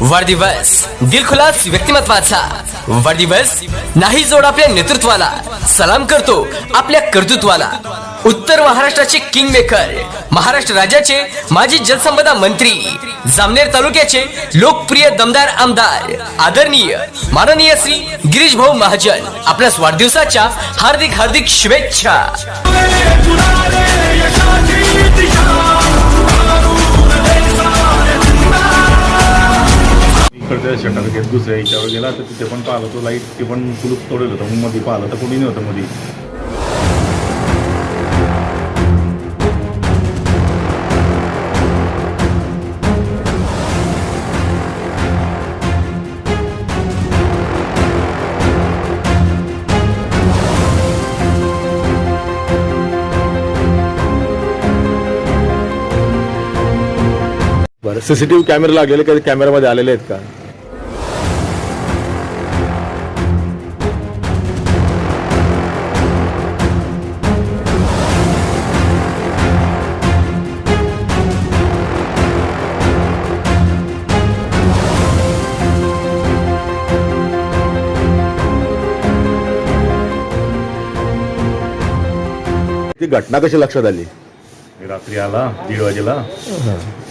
वाढदिवस दिलखुलास व्यक्तिमत्वाचा. वाढदिवस नाही जोड आपल्या नेतृत्वाला. सलाम करतो आपल्या कर्तृत्वाला. उत्तर महाराष्ट्राचे किंग मेकर महाराष्ट्र राज्याचे माजी जलसंपदा मंत्री जामनेर तालुक्याचे लोकप्रिय दमदार आमदार आदरणीय माननीय श्री गिरीश भाऊ महाजन आपल्या वाढदिवसाच्या हार्दिक हार्दिक शुभेच्छा. इकडच्या शेतात घेत दुसऱ्या याच्यावर गेला तर तिथे पण पाहिलं तो लाइट ते पण कुलूप तोडेल होतं. मग मध्ये पाहिलं तर कोणी नव्हतं मध्ये बरं सीसीटीव्ही कॅमेरा लागलेले काही कॅमेऱ्यामध्ये आलेले आहेत का? ती घटना कशी लक्षात आली? मी रात्री आला दीड वाजेला.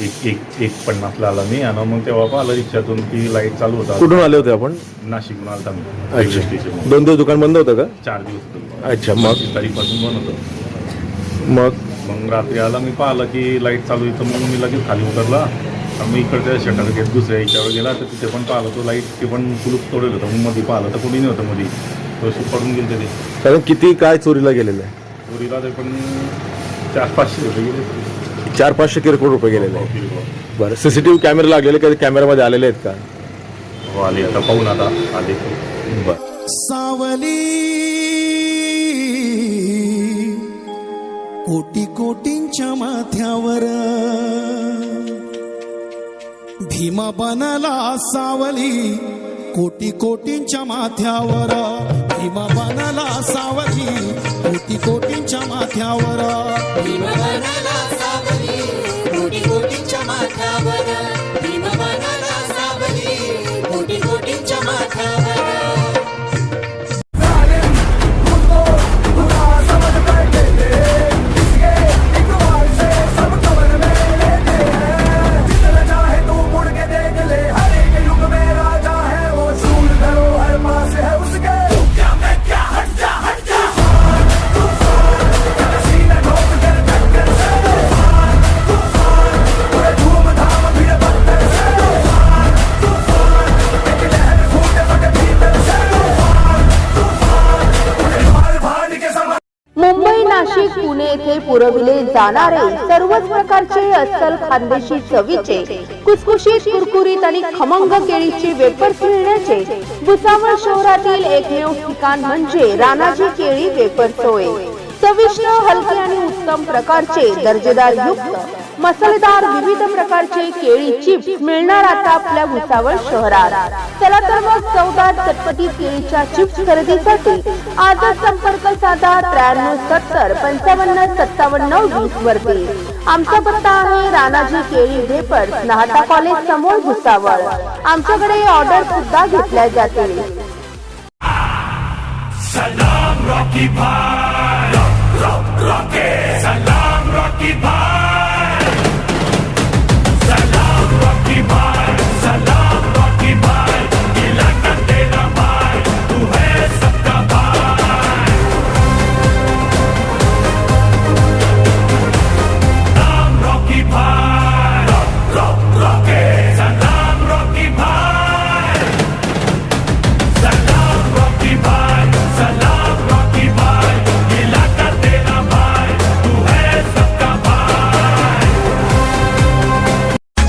एक एक एक पन्नासला आला मी आणि मग तेव्हा पाहिलं रिक्षातून की लाइट चालू होता. कुठून आले होते आपण? नाशिकहून आलता मी रेल्वे स्टेशन दोन दिवस दुकान बंद होतं का? चार दिवस होतो. अच्छा मग? पच्चीस तारीखपासून बंद होतं. मग? मग रात्री आला मी पाहिलं की लाइट चालू आहे तर मग मी लगेच खाली उतरला. आणि मी इकडच्या शटर घेत दुसऱ्या याच्यावर गेला तर तिथे पण पाहिलं तो लाइट ते पण कुलूप तोडेल होतं. मग मध्ये पाहिलं तर कोणी नव्हतं मध्ये तो अशी पडून गेले ते. कारण किती काय चोरीला गेलेलं आहे? पण चार पाचशे रुपये गेले. चार पाचशे किरकोळ रुपये गेलेले आहे किलो. बरं सीसीटीव्ही कॅमेरा लागलेले कधी कॅमेऱ्यामध्ये आलेले आहेत का? हो आले आता पाहून आता आले. बरं. सावली कोटी कोटींच्या माथ्यावर. भीमा बनला सावली कोटी कोटींच्या माथ्यावर भीमा बनला सावली. कोटी कोटींच्या माथ्यावर भीमवनाला सावली. कोटी कोटींच्या माथ्यावर येथे पुरविले जाणारे सर्वच प्रकारचे अस्सल खानदेशी चवीचे कुसकुशीत कुरकुरीत आणि खमंग केळीचे वेपर्स मिळण्याचे भुसावळ शहरातील एकमेव ठिकाण म्हणजे राणाजी केळी वेपर्स होय चविष्ट हलके आणि उत्तम प्रकारचे दर्जेदार युक्त मसालेदार विविध प्रकारचे केळी चिप्स मिळणार आता आपल्या भुसावळ शहरात. चला तर मग चौदा चटपटी केळीच्या चिप्स खरेदीसाठी आजच संपर्क साधा त्र्याण्णव सत्तर पंचावन्न सत्तावन्न वीस वरती. आमचा पत्ता आहे राणाजी केळी वेपर्स नाहता कॉलेज समोर भुसावळ. आमच्याकडे ऑर्डर सुद्धा घेतल्या जातील.